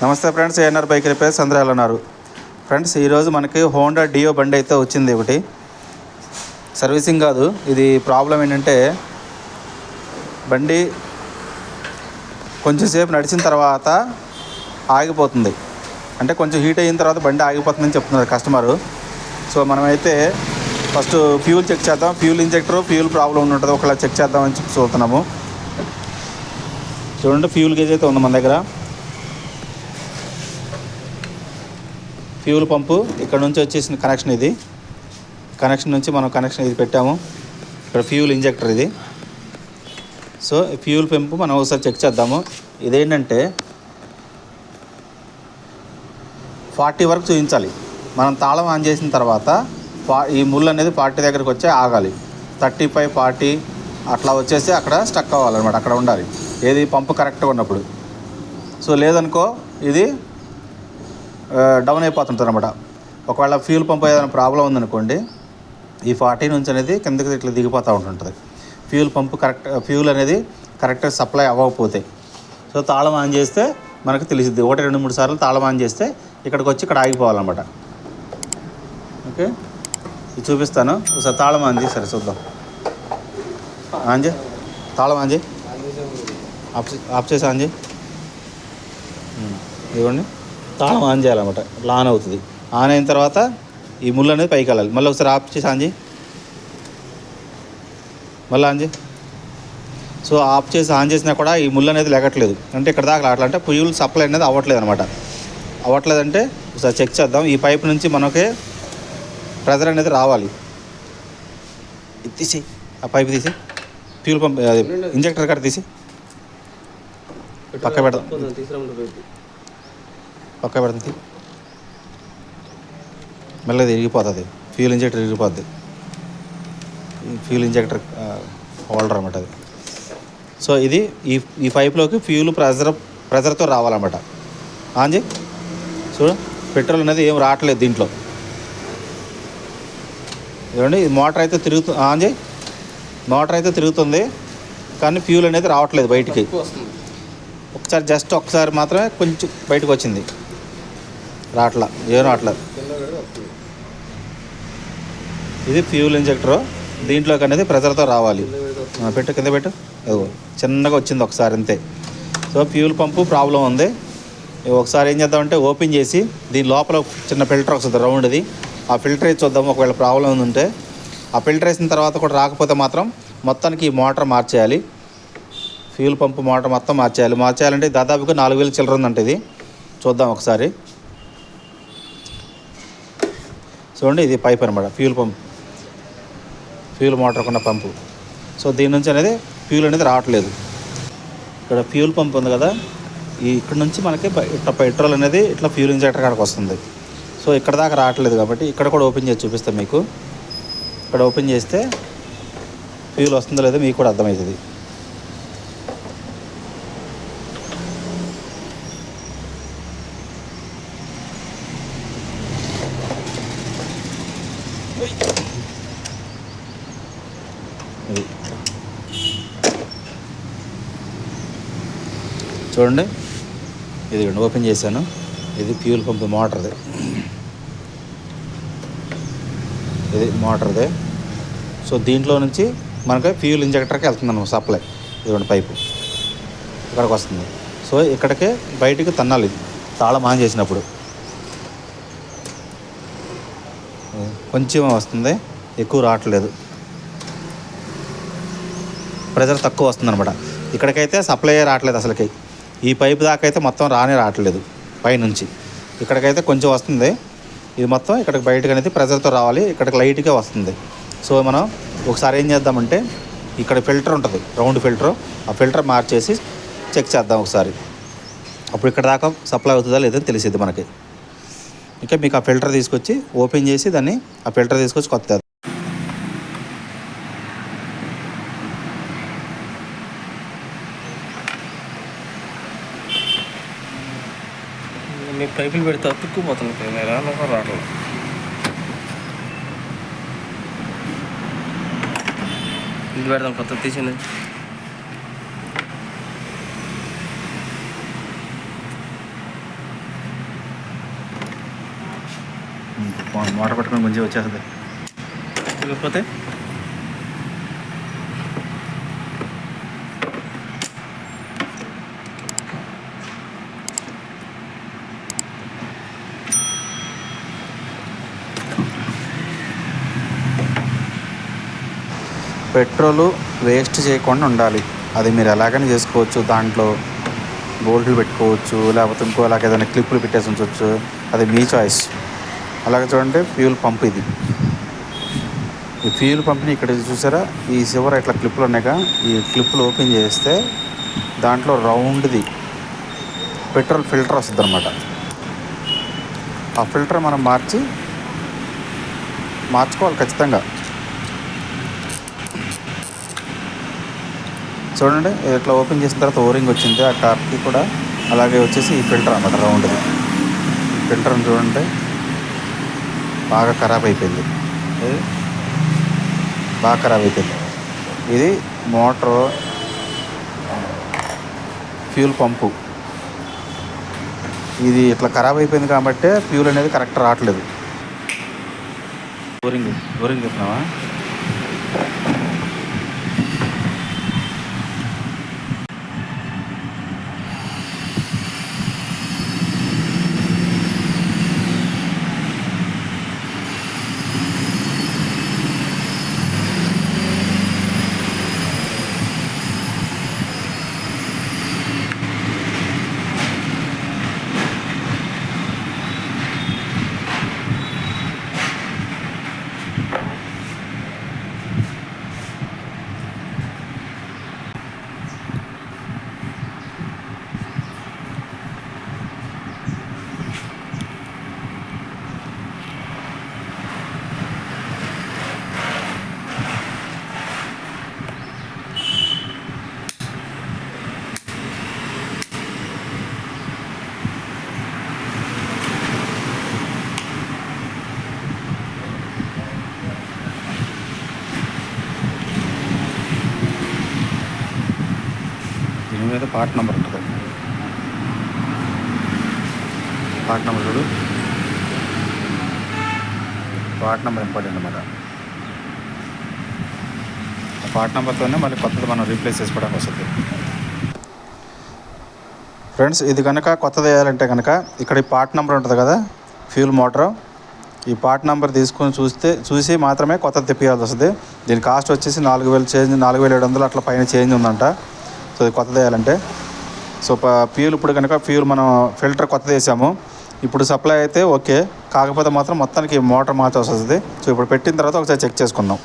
నమస్తే friends A N R bike repair సంద్రాలు ఉన్నారు friends ఈరోజు మనకి హోండా డియో బండి అయితే వచ్చింది ఒకటి. సర్వీసింగ్ కాదు ఇది ప్రాబ్లం ఏంటంటే బండి కొంచెంసేపు నడిచిన తర్వాత ఆగిపోతుంది. అంటే కొంచెం హీట్ అయిన తర్వాత బండి ఆగిపోతుందని చెప్తున్నారు కస్టమరు సో మనమైతే ఫస్ట్ ఫ్యూల్ చెక్ చేద్దాం. ఫ్యూల్ ఇంజెక్టర్ ఫ్యూల్ ప్రాబ్లం ఉంటుంది ఒకవేళ చెక్ చేద్దామని చెప్పి చూస్తున్నాము. చూడండి ఫ్యూల్ గేజ్ అయితే ఉంది మన దగ్గర. ఫ్యూల్ పంపు ఇక్కడ నుంచి వచ్చేసిన కనెక్షన్ ఇది. కనెక్షన్ నుంచి మనం కనెక్షన్ ఇది పెట్టాము. ఇక్కడ ఫ్యూల్ ఇంజెక్టర్ ఇది. సో ఈ ఫ్యూల్ పంపు మనం ఒకసారి చెక్ చేద్దాము. ఇదేంటంటే ఫార్టీ వరకు చూపించాలి. మనం తాళం ఆన్ చేసిన తర్వాత ఫా ఈ ముళ్ళు అనేది ఫార్టీ దగ్గరికి వచ్చి ఆగాలి. థర్టీ ఫైవ్ ఫార్టీ అట్లా వచ్చేసి అక్కడ స్టక్ అవ్వాలన్నమాట. అక్కడ ఉండాలి. ఏది పంపు కరెక్ట్గా ఉన్నప్పుడు. సో లేదనుకో ఇది డౌన్ అయిపోతుంటుంది అనమాట ఒకవేళ ఫ్యూల్ పంప్ ఏదైనా ప్రాబ్లం ఉందనుకోండి ఈ ఫార్టీ నుంచి అనేది కిందకి ఇట్లా దిగిపోతూ ఉంటుంటుంది. ఫ్యూల్ పంపు కరెక్ట్ ఫ్యూల్ అనేది కరెక్ట్గా సప్లై అవ్వకపోతే. సో తాళం ఆన్ చేస్తే మనకు తెలిసిద్ది. ఒకటి రెండు మూడు సార్లు తాళం ఆన్ చేస్తే ఇక్కడికి వచ్చి ఇక్కడ ఆగిపోవాలన్నమాట. ఓకే? ఇది చూపిస్తాను. ఒకసారి తాళం ఆన్ చేయి. సరే చూద్దాం. ఆన్ తాళం ఆన్ చేయి. ఆఫ్ చే- ఆఫ్ చేసి ఆన్ చేయి. తాళం ఆన్ చేయాలన్నమాట. ఇట్లా ఆన్ అవుతుంది. ఆన్ అయిన తర్వాత ఈ ముళ్ళు అనేది పైకి వెళ్ళాలి. మళ్ళీ ఒకసారి ఆఫ్ చేసి ఆన్ చేయి. మళ్ళీ ఆన్ చేయి. సో ఆఫ్ చేసి ఆన్ చేసినా కూడా ఈ ముళ్ళు అనేది లెగట్లేదు అంటే ఇక్కడ దాకా అట్లా అంటే ఫ్యూల్ సప్లై అనేది అవ్వట్లేదు అనమాట అవ్వట్లేదంటే ఒకసారి చెక్ చేద్దాం. ఈ పైప్ నుంచి మనకి ప్రెజర్ అనేది రావాలి. తీసి ఆ పైప్ తీసి ఫ్యూల్ పంప్ అది ఇంజెక్టర్ కట్ట తీసి పక్క పెడదాం. పక్క పెడుతుంది మెల్లది ఇరిగిపోతుంది ఫ్యూల్ ఇంజెక్టర్ ఇరిగిపోద్ది ఈ ఫ్యూల్ ఇంజెక్టర్ హోల్డర్ అనమాట అది. సో ఇది ఈ ఈ పైప్లోకి ఫ్యూల్ ప్రెజర్ ప్రెజర్తో రావాలన్నమాట. చేయి చూడు పెట్రోల్ అనేది ఏం రావట్లేదు దీంట్లో. ఏమండి మోటార్ అయితే తిరుగుతు చేయి మోటార్ అయితే తిరుగుతుంది కానీ ఫ్యూల్ అనేది రావట్లేదు బయటికి. ఒకసారి జస్ట్ ఒకసారి మాత్రమే కొంచెం బయటకు వచ్చింది రాట్లా ఏం రాట్లా? ఇది ఫ్యూల్ ఇంజెక్టర్. దీంట్లోకి అనేది ప్రెజర్తో రావాలి. పెట్టు కింద పెట్టు. అదిగో చిన్నగా వచ్చింది ఒకసారి అంతే. సో ఫ్యూల్ పంపు ప్రాబ్లం ఉంది. ఒకసారి ఏం చేద్దామంటే ఓపెన్ చేసి దీని లోపల చిన్న ఫిల్టర్ వస్తుంది రౌండ్ది ఆ ఫిల్టర్ వేసి చూద్దాం ఒకవేళ ప్రాబ్లం ఉందంటే. ఆ ఫిల్టర్ వేసిన తర్వాత కూడా రాకపోతే మాత్రం మొత్తానికి ఈ మోటార్ మార్చేయాలి. ఫ్యూల్ పంపు మోటార్ మొత్తం మార్చేయాలి. మార్చేయాలంటే దాదాపుగా నాలుగు వేలు చిల్లర ఉందంటే ఇది. చూద్దాం ఒకసారి. చూడండి ఇది పైప్ అనమాట ఫ్యూల్ పంప్. ఫ్యూల్ మోటార్ ఉన్న పంపు. సో దీని నుంచి అనేది ఫ్యూల్ అనేది రావట్లేదు. ఇక్కడ ఫ్యూల్ పంప్ ఉంది కదా ఈ ఇక్కడ నుంచి మనకి ఇట్లా పెట్రోల్ అనేది ఇట్లా ఫ్యూల్ ఇంజెక్టర్ కాడికి వస్తుంది. సో ఇక్కడ దాకా రావట్లేదు కాబట్టి ఇక్కడ కూడా ఓపెన్ చేసి చూపిస్తాం మీకు. ఇక్కడ ఓపెన్ చేస్తే ఫ్యూల్ వస్తుందో లేదో మీకు కూడా అర్థమవుతుంది. చూడండి. ఇది ఓపెన్ చేశాను. ఇది ఫ్యూల్ పంప్ మోటార్ది. ఇది మోటార్దే. సో దీంట్లో నుంచి మనకి ఫ్యూల్ ఇంజెక్టర్కి వెళ్తుంది అనమాట సప్లై. ఇదిగోండి పైపు. ఇక్కడికి వస్తుంది. సో ఇక్కడికే బయటికి తన్నాలి. తాళం ఆన్ చేసినప్పుడు. కొంచెం వస్తుంది. ఎక్కువ రావట్లేదు. ప్రెజర్ తక్కువ వస్తుంది అనమాట ఇక్కడికైతే సప్లై రావట్లేదు అసలుకి. ఈ పైప్ దాకా అయితే మొత్తం రానే రావట్లేదు పైనుంచి. ఇక్కడికైతే కొంచెం వస్తుంది. ఇది మొత్తం ఇక్కడికి బయటకు అనేది ప్రెజర్తో రావాలి ఇక్కడికి లైట్గా వస్తుంది. సో మనం ఒకసారి ఏం చేద్దామంటే ఇక్కడ ఫిల్టర్ ఉంటుంది రౌండ్ ఫిల్టర్. ఆ ఫిల్టర్ మార్చేసి చెక్ చేద్దాం ఒకసారి. అప్పుడు ఇక్కడ దాకా సప్లై అవుతుందా లేదని తెలిసిద్ది మనకి. ఇంకా మీకు ఆ ఫిల్టర్ తీసుకొచ్చి ఓపెన్ చేసి దాన్ని ఆ ఫిల్టర్ తీసుకొచ్చి కొత్త సైకిల్ పెడితే అతుక్కుపోతుంది నేను రావట్లేదు. ఇది పెడదాం కొత్త తీసింది. మోటార్ పట్టుకొని మంచిగా వచ్చేస్తుంది. లేకపోతే పెట్రోల్ వేస్ట్ చేయకుండా ఉండాలి. అది మీరు ఎలాగైనా చేసుకోవచ్చు. దాంట్లో బోల్ట్లు పెట్టుకోవచ్చు. లేకపోతే ఇంకో అలాగే ఏదైనా క్లిప్పులు పెట్టేసి ఉంచవచ్చు అది మీ చాయిస్. అలాగే చూడండి ఫ్యూల్ పంప్ ఇది. ఈ ఫ్యూల్ పంప్ని ఇక్కడ చూసారా? ఈ చివర ఇట్లా క్లిప్పులు ఉన్నాయిగా ఈ క్లిప్పులు ఓపెన్ చేస్తే దాంట్లో రౌండ్ది పెట్రోల్ ఫిల్టర్ వస్తుంది అనమాట ఆ ఫిల్టర్ మనం మార్చి మార్చుకోవాలి ఖచ్చితంగా. చూడండి ఇట్లా ఓపెన్ చేసిన తర్వాత ఓరింగ్ వచ్చింది ఆ టాప్కి కూడా అలాగే వచ్చేసి ఈ ఫిల్టర్ అనమాట రౌండ్ది ఈ ఫిల్టర్ని చూడండి బాగా ఖరాబ్ అయిపోయింది. ఇది బాగా ఖరాబ్ అయిపోయింది. ఇది మోటార్ ఫ్యూల్ పంపు ఇది ఇట్లా ఖరాబ్ అయిపోయింది కాబట్టి ఫ్యూల్ అనేది కరెక్ట్ రావట్లేదు. ఓరింగ్ ఓరింగ్ చెప్తున్నావా దీని మీద పార్ట్ నెంబర్ ఉంటుంది. పార్ట్ నెంబర్ చూడు. పార్ట్ నెంబర్ ఇంపార్టెంట్ అన్నమాట. పార్ట్ నెంబర్తోనే మళ్ళీ కొత్తది మనం రీప్లేస్ చేసుకోవడానికి వస్తుంది. ఫ్రెండ్స్ ఇది కనుక కొత్తది వేయాలంటే కనుక ఇక్కడ ఈ పార్ట్ నెంబర్ ఉంటుంది కదా ఫ్యూల్ మోటార్. ఈ పార్ట్ నెంబర్ తీసుకొని చూస్తే చూసి మాత్రమే కొత్తది తెప్పియాల్సి వస్తుంది. దీని కాస్ట్ వచ్చేసి నాలుగు వేలు చేంజ్ నాలుగు వేల ఏడు వందలు అట్లా పైన చేంజ్ ఉందంట. సో ఇది కొత్తది వేయాలంటే. సో ఫ్యూల్ ఇప్పుడు కనుక ఫ్యూల్ మనం ఫిల్టర్ కొత్తది వేసాము. ఇప్పుడు సప్లై అయితే ఓకే. కాకపోతే మాత్రం మొత్తానికి మోటార్ మార్చాల్సి వస్తుంది. సో ఇప్పుడు పెట్టిన తర్వాత ఒకసారి చెక్ చేసుకుందాం.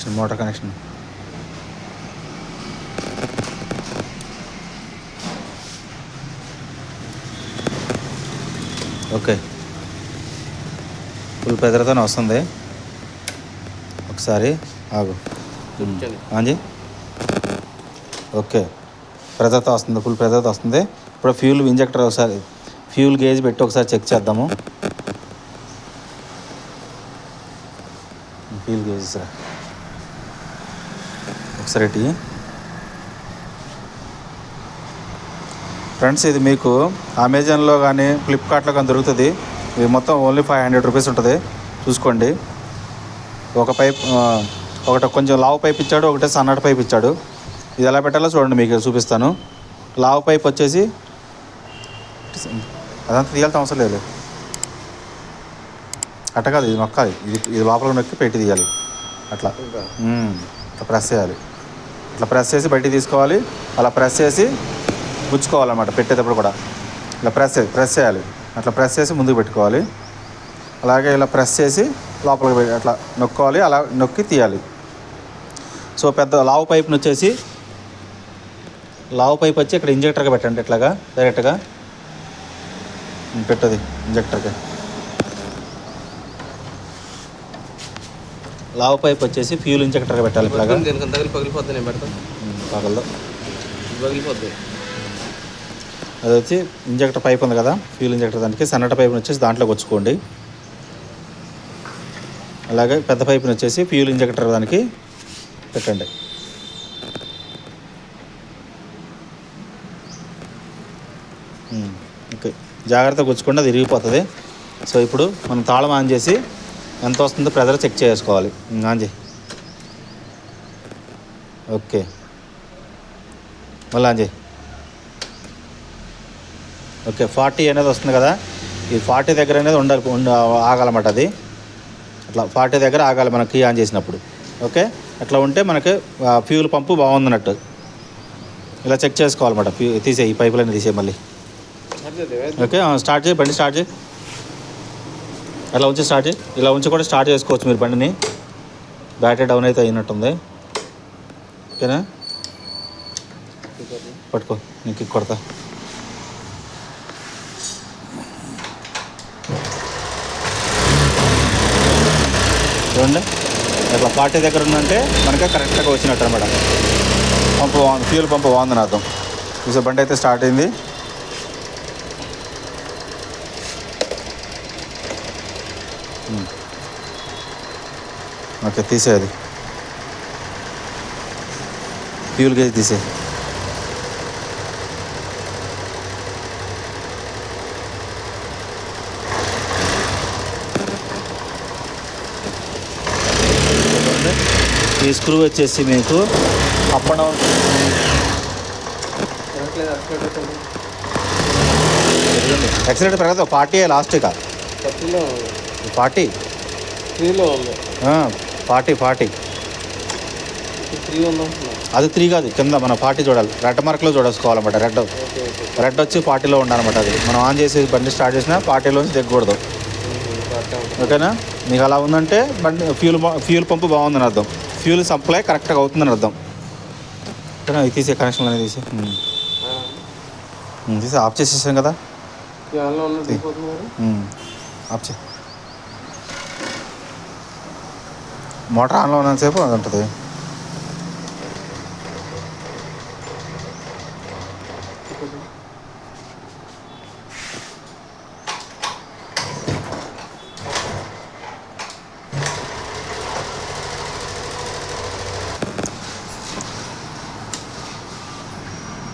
Connection motor connection okay full పెదరతోనే వస్తుంది. ఒకసారి ఆగు. ఆంజీ. ఓకే ప్రెజర్తో వస్తుంది ఫుల్ ప్రెజర్తో వస్తుంది. ఇప్పుడు ఫ్యూల్ ఇంజెక్టర్ ఒకసారి ఫ్యూల్ గేజ్ పెట్టి ఒకసారి చెక్ చేద్దాము. ఫ్యూల్ గేజ్ రా ఒకసారి. ఫ్రెండ్స్ ఇది మీకు అమెజాన్లో కానీ ఫ్లిప్కార్ట్లో కానీ దొరుకుతుంది. ఇది మొత్తం ఓన్లీ ఫైవ్ హండ్రెడ్ రూపీస్ ఉంటుంది. చూసుకోండి. ఒక పైప్ ఒకటి కొంచెం లావు పైప్ ఇచ్చాడు ఒకటే సన్నటి పైప్ ఇచ్చాడు. ఇది ఎలా పెట్టాలో చూడండి మీకు చూపిస్తాను. లావు పైప్ వచ్చేసి అదంతా తీయాల్సిన అవసరం లేదు. అట్ట కాదు ఇది నొక్కాలి. ఇది ఇది లోపల నొక్కి పెట్టి తీయాలి. అట్లా ప్రెస్ చేయాలి. ఇట్లా ప్రెస్ చేసి బయటికి తీసుకోవాలి. అలా ప్రెస్ చేసి గుచ్చుకోవాలన్నమాట పెట్టేటప్పుడు కూడా. ఇలా ప్రెస్ ప్రెస్ చేయాలి. అట్లా ప్రెస్ చేసి ముందుకు పెట్టుకోవాలి. అలాగే ఇలా ప్రెస్ చేసి లోపలికి పెట్టి అట్లా నొక్కోవాలి. అలా నొక్కి తీయాలి. సో పెద్ద లావు పైప్ని వచ్చేసి లావు పైప్ వచ్చి ఇక్కడ ఇంజెక్టర్గా పెట్టండి ఇట్లాగా డైరెక్ట్గా పెట్టది ఇంజెక్టర్గా లావు పైప్ వచ్చేసి ఫ్యూల్ ఇంజెక్టర్గా పెట్టాలి ఇట్లాగా దీనికి తగిలి పగిలిపోద్ది నేను పెడతాను. పగలదు. పగిలిపోద్ది. అది వచ్చి ఇంజెక్టర్ పైప్ ఉంది కదా ఫ్యూల్ ఇంజెక్టర్ దానికి సన్నట పైప్ని వచ్చేసి దాంట్లోకి వచ్చుకోండి అలాగే పెద్ద పైప్ని వచ్చేసి ఫ్యూల్ ఇంజెక్టర్ దానికి పెట్టండి. ఓకే. జాగ్రత్తగా గుచ్చుకోండి అది ఇరిగిపోతుంది. సో ఇప్పుడు మనం తాళం ఆన్ చేసి ఎంత వస్తుందో ప్రెజర్ చెక్ చేసుకోవాలి. చేయి ఓకే. మళ్ళీ చేయి ఓకే ఫార్టీ అనేది వస్తుంది కదా. ఈ ఫార్టీ దగ్గర అనేది ఉండాలి ఉండ ఆగాలన్నమాట అది. అట్లా ఫార్టీ దగ్గర ఆగాలి మనం కీ ఆన్ చేసినప్పుడు. ఓకే? అట్లా ఉంటే మనకి ఫ్యూల్ పంపు బాగుందన్నట్టు ఇలా చెక్ చేసుకోవాలన్నమాట ఫ్యూ తీసే ఈ పైపులన్నీ తీసే మళ్ళీ. ఓకే స్టార్ట్ చేయి బండి స్టార్ట్ చేయి. అలా ఉంచి స్టార్ట్ ఇలా ఉంచి కూడా స్టార్ట్ చేసుకోవచ్చు మీరు బండిని. బ్యాటరీ డౌన్ అయితే అయినట్టుంది. ఓకేనా? పట్టుకో నీకు కొడతా. చూడండి. ఇట్లా పార్టీ దగ్గర ఉందంటే మనకి కరెక్ట్గా వచ్చినట్టు అనమాట పంపు బాగుంది ఫ్యూల్ పంపు బాగుంది అర్థం చూసే బండి అయితే స్టార్ట్ అయింది. ఓకే తీసేది ఫ్యూల్ గేజ్ తీసే. ఈ స్క్రూ వచ్చేసి మీకు అప్ అండ్ డౌన్ యాక్సిడెంట్ పెరగదు ఫార్టీ లాస్ట్ ఇక త్రీలో ఉంది. Forty forty. అది త్రీ కాదు కింద మన ఫార్టీ చూడాలి. రెడ్ మార్క్లో చూడేసుకోవాలన్నమాట రెడ్ రెడ్ వచ్చి ఫార్టీలో ఉండాలన్నమాట అది. మనం ఆన్ చేసి బండి స్టార్ట్ చేసినా ఫార్టీలోంచి దిగకూడదు. ఓకేనా? మీకు అలా ఉందంటే బండి ఫ్యూల్ ఫ్యూల్ పంపు బాగుందని అర్థం. ఫ్యూల్ సప్లై కరెక్ట్గా అవుతుందని అర్థం. ఓకేనా? ఇది తీసే కనెక్షన్ అనేది తీసే తీసి ఆఫ్ చేసేసాం కదా. ఆఫ్ చే మోటార్ ఆన్లో ఉన్నంతసేపు అది ఉంటుంది.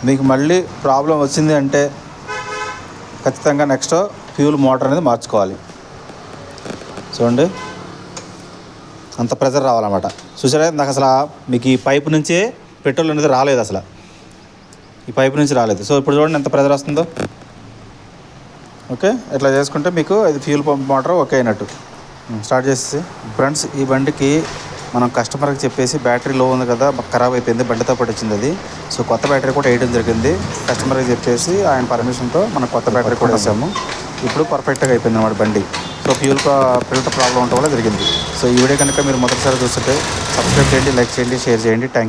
మీకు మళ్ళీ ప్రాబ్లం వచ్చింది అంటే ఖచ్చితంగా నెక్స్ట్ ఫ్యూల్ మోటార్ అనేది మార్చుకోవాలి. చూడండి. అంత ప్రెజర్ రావాలన్నమాట. చూసారా? నాకు అసలు మీకు ఈ పైపు నుంచే పెట్రోల్ అనేది రాలేదు అసలు. ఈ పైపు నుంచి రాలేదు. సో ఇప్పుడు చూడండి ఎంత ప్రెజర్ వస్తుందో. ఓకే? ఇట్లా చేసుకుంటే మీకు ఇది ఫ్యూల్ పంప్ మోటార్ ఓకే అయినట్టు. స్టార్ట్ చేసేసి. ఫ్రెండ్స్ ఈ బండికి మనం కస్టమర్కి చెప్పేసి బ్యాటరీ లో ఉంది కదా ఖరాబ్ అయిపోయింది బండితో పాటు వచ్చింది అది. సో కొత్త బ్యాటరీ కూడా వేయడం జరిగింది. కస్టమర్కి చెప్పేసి ఆయన పర్మిషన్తో మనం కొత్త బ్యాటరీ కూడా వేసాము ఇప్పుడు పర్ఫెక్ట్గా అయిపోయింది అన్నమాట బండి. సో ఫ్యూల్ ఫిల్టర్ ప్రాబ్లం ఉండటం వల్ల జరిగింది. సో ఈ వీడియో కనుక మీరు మొదటిసారి చూస్తుంటే సబ్స్క్రైబ్ చేయండి లైక్ చేయండి షేర్ చేయండి. థ్యాంక్